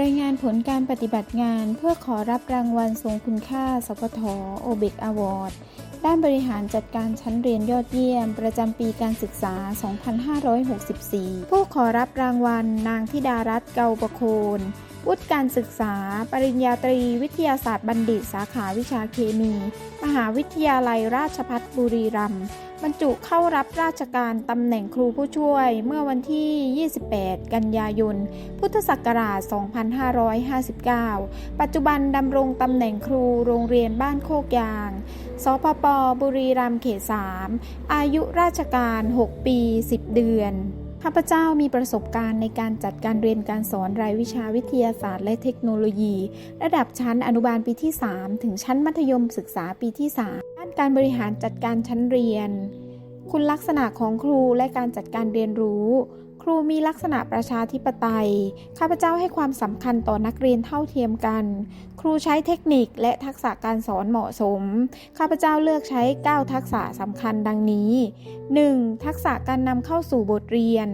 รายงานผลการปฏิบัติงานเพื่อขอรับรางวัลทรงคุณค่าสปทโอเบกอวอร์ด ด้านบริหารจัดการชั้นเรียนยอดเยี่ยม ประจำปีการศึกษา 2564 ผู้ขอรับรางวัล นางธิดารัตน์เกาประโคนวุฒิการศึกษา ปริญญาตรี วิทยาศาสตร์บัณฑิต สาขาวิชาเคมี มหาวิทยาลัยราชภัฏบุรีรัมย์บรรจุเข้ารับราชการตำแหน่งครูผู้ช่วย เมื่อวันที่ 28 กันยายน พุทธศักราช 2559 ปัจจุบันดำรงตำแหน่งครูโรงเรียนบ้านโคกยาง สพปบุรีรัมย์เขต3อายุราชการ 6 ปี 10 เดือน ข้าพเจ้ามีประสบการณ์ในการจัดการเรียนการสอนรายวิชาวิทยาศาสตร์และเทคโนโลยี ระดับชั้นอนุบาลปีที่ 3 ถึงชั้นมัธยมศึกษาปีที่ 3 ด้านการบริหารจัดการชั้นเรียน คุณลักษณะของครูและการจัดการเรียนรู้ ครูมีลักษณะประชาธิปไตย ข้าพเจ้าให้ความสำคัญต่อนักเรียนเท่าเทียมกัน ครูใช้เทคนิคและทักษะการสอนเหมาะสม ข้าพเจ้าเลือกใช้ 9 ทักษะสำคัญดังนี้ 1. ทักษะการนำเข้าสู่บทเรียน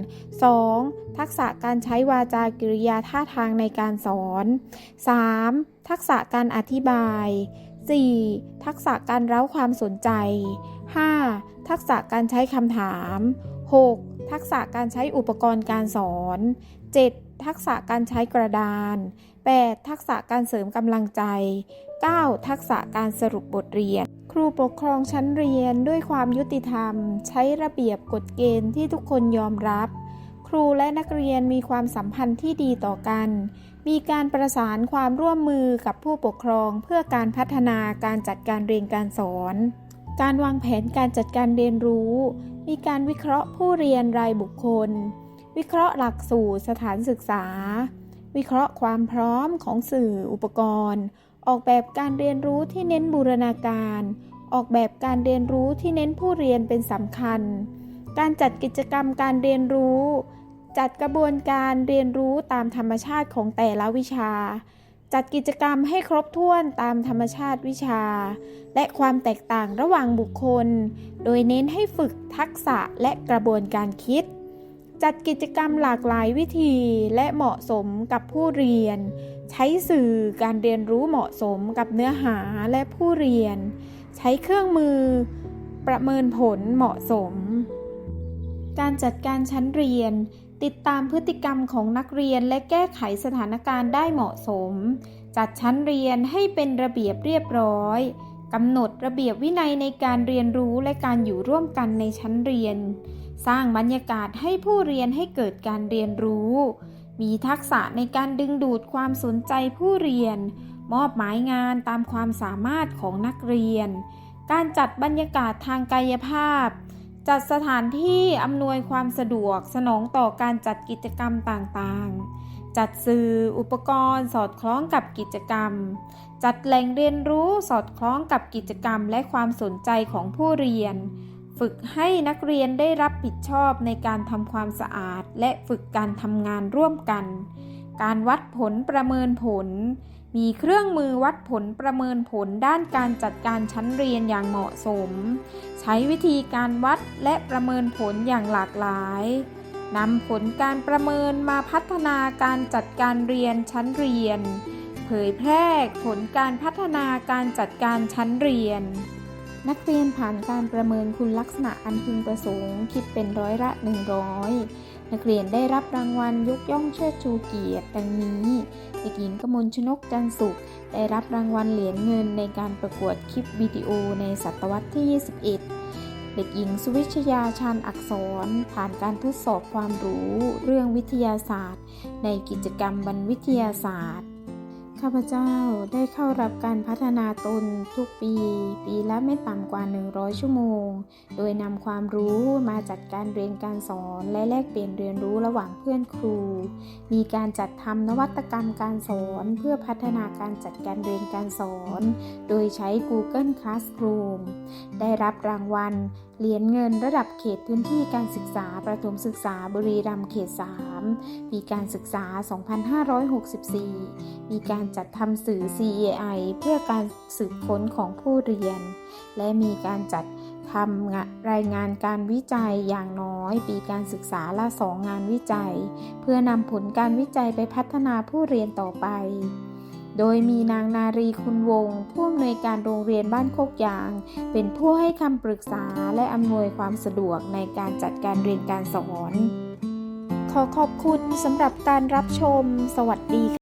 2. ทักษะการใช้วาจากิริยาท่าทางในการสอน 3. ทักษะการอธิบาย 4. ทักษะการเร้าความสนใจ 5. ทักษะการใช้คำถาม 6. ทักษะการใช้อุปกรณ์การสอน 7. ทักษะการใช้กระดาน 8. ทักษะการเสริมกำลังใจ 9. ทักษะการสรุปบทเรียน ครูปกครองชั้นเรียนด้วยความยุติธรรม ใช้ระเบียบกฎเกณฑ์ที่ทุกคนยอมรับ ครูและนักเรียนมีความสัมพันธ์ที่ดีต่อกัน มีการประสานความร่วมมือกับผู้ปกครองเพื่อการพัฒนาการจัดการเรียนการสอน การวางแผนการจัดการเรียนรู้ มีการวิเคราะห์ผู้เรียนรายบุคคล วิเคราะห์หลักสูตรสถานศึกษา วิเคราะห์ความพร้อมของสื่ออุปกรณ์ ออกแบบการเรียนรู้ที่เน้นบูรณาการ ออกแบบการเรียนรู้ที่เน้นผู้เรียนเป็นสำคัญ การจัดกิจกรรมการเรียนรู้ จัดกระบวนการเรียนรู้ตามธรรมชาติของแต่ละวิชา จัดกิจกรรมให้ครบถ้วนตามธรรมชาติวิชา และความแตกต่างระหว่างบุคคล โดยเน้นให้ฝึกทักษะและกระบวนการคิด จัดกิจกรรมหลากหลายวิธีและเหมาะสมกับผู้เรียน ใช้สื่อการเรียนรู้เหมาะสมกับเนื้อหาและผู้เรียน ใช้เครื่องมือ ประเมินผลเหมาะสม การจัดการชั้นเรียน ติดตามพฤติกรรมของนักเรียนและแก้ไขสถานการณ์ได้เหมาะสม จัดชั้นเรียนให้เป็นระเบียบเรียบร้อยกำหนดระเบียบวินัยในการเรียนรู้และการอยู่ร่วมกันในชั้นเรียน สร้างบรรยากาศให้ผู้เรียนให้เกิดการเรียนรู้ มีทักษะในการดึงดูดความสนใจผู้เรียน มอบหมายงานตามความสามารถของนักเรียน การจัดบรรยากาศทางกายภาพ จัดสถานที่อำนวยความสะดวกสนองต่อการจัดกิจกรรมต่างๆ จัดสื่ออุปกรณ์สอดคล้องกับกิจกรรม จัดแหล่งเรียนรู้สอดคล้องกับกิจกรรมและความสนใจของผู้เรียน ฝึกให้นักเรียนได้รับผิดชอบในการทำความสะอาด และฝึกการทำงานร่วมกัน การวัดผลประเมินผล มีเครื่องมือวัดผลประเมินผลด้านการจัดการชั้นเรียนอย่างเหมาะสม ใช้วิธีการวัดและประเมินผลอย่างหลากหลายนำผลการประเมินมาพัฒนาการจัดการเรียนชั้นเรียน เผยแพร่ผลการพัฒนาการจัดการชั้นเรียน นักเรียนผ่านการประเมินคุณลักษณะอันพึงประสงค์คิดเป็นร้อยละ 100 นักเรียนได้รับรางวัลยกย่องเชิดชูเกียรติดังนี้เด็กหญิงกมลชนกจันสุข ได้รับรางวัลเหรียญเงินในการประกวดคลิปวิดีโอในศตวรรษที่ 21 เด็กหญิงสุวิชยาชาญอักษร ผ่านการทดสอบความรู้ เรื่องวิทยาศาสตร์ ในกิจกรรมบรรวิทยาศาสตร์ ข้าพเจ้าได้เข้ารับการพัฒนาตนทุกปี ปีละไม่ต่ำกว่า 100 ชั่วโมง โดยนำความรู้มาจัดการเรียนการสอนและแลกเปลี่ยนเรียนรู้ระหว่างเพื่อนครู มีการจัดทำนวัตกรรมการสอนเพื่อพัฒนาการจัดการเรียนการสอน โดยใช้ Google Classroom ได้รับรางวัล เหรียญเงินระดับเขตพื้นที่การศึกษาประถมศึกษาบุรีรัมย์เขต 3 ปีการศึกษา 2564 มีการจัดทำสื่อ CAI เพื่อการสืบค้นของผู้เรียน และมีการจัดทำรายงานการวิจัยอย่างน้อย ปีการศึกษาละสองงานวิจัย เพื่อนำผลการวิจัยไปพัฒนาผู้เรียนต่อไป โดยมีนางนารีคุณวงศ์ผู้อำนวยการโรงเรียนบ้านโคกยาง เป็นผู้ให้คำปรึกษาและอำนวยความสะดวกในการจัดการเรียนการสอน ขอขอบคุณสำหรับการรับชม สวัสดีค่ะ